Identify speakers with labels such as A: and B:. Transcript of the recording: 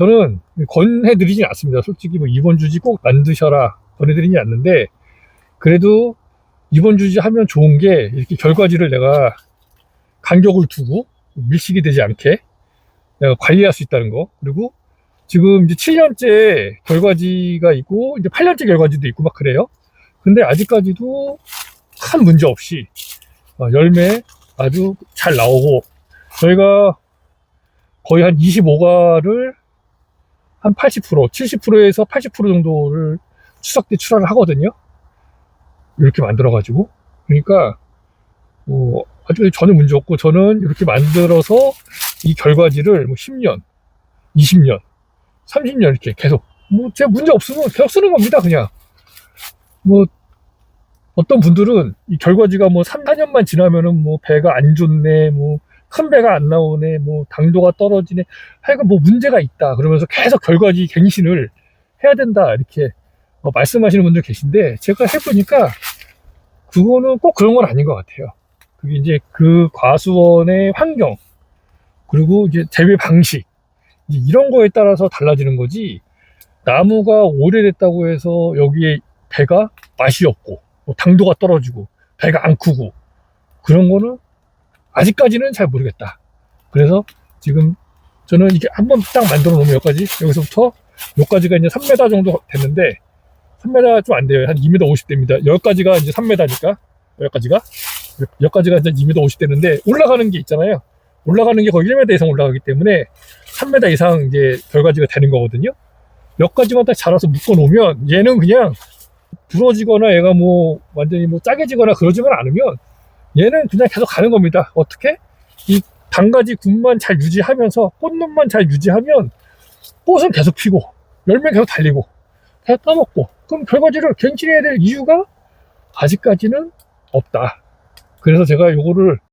A: 저는 권해드리진 않습니다. 솔직히 뭐 이번 주지 꼭 만드셔라 권해드리진 않는데 그래도 이번 주지 하면 좋은 게 이렇게 결과지를 내가 간격을 두고 밀식이 되지 않게 내가 관리할 수 있다는 거 그리고 지금 이제 7년째 결과지가 있고 이제 8년째 결과지도 있고 막 그래요. 근데 아직까지도 큰 문제 없이 어, 열매 아주 잘 나오고 저희가 거의 한 25가를 한 80%, 70%에서 80% 정도를 추석 때 출하를 하거든요. 이렇게 만들어가지고. 그러니까, 뭐, 아주 전혀 문제 없고, 저는 이렇게 만들어서 이 결과지를 뭐 10년, 20년, 30년 이렇게 계속, 뭐, 제 문제 없으면 계속 쓰는 겁니다, 그냥. 뭐, 어떤 분들은 이 결과지가 뭐 3, 4년만 지나면은 뭐 배가 안 좋네, 뭐 큰 배가 안 나오네, 뭐 당도가 떨어지네, 하여간 뭐 문제가 있다. 그러면서 계속 결과지 갱신을 해야 된다. 이렇게 어, 말씀하시는 분들 계신데 제가 해보니까 그거는 꼭 그런 건 아닌 것 같아요. 그게 이제 그 과수원의 환경, 그리고 이제 재배 방식, 이런 거에 따라서 달라지는 거지, 나무가 오래됐다고 해서 여기에 배가 맛이 없고, 뭐 당도가 떨어지고 배가 안 크고 그런 거는 아직까지는 잘 모르겠다. 그래서 지금 저는 이게 한번 딱 만들어 놓으면 여기까지 여기서부터 여기까지가 이제 3m 정도 됐는데 3m 좀 안 돼요. 한 2m 50 됩니다. 여기까지가 이제 3m니까 여기까지가 여기까지가 이제 2m 50 되는데 올라가는 게 있잖아요. 올라가는 게 거의 1m 이상 올라가기 때문에 3m 이상 이제 결과지가 되는 거거든요. 여기까지만 딱 자라서 묶어 놓으면 얘는 그냥 부러지거나 얘가 뭐 완전히 뭐 짜게지거나 그러지만 않으면 얘는 그냥 계속 가는 겁니다. 어떻게? 이 단가지 굽만 잘 유지하면서 꽃눈만 잘 유지하면 꽃은 계속 피고 열매 계속 달리고 계속 따먹고 그럼 결과지를 갱신해야 될 이유가 아직까지는 없다. 그래서 제가 요거를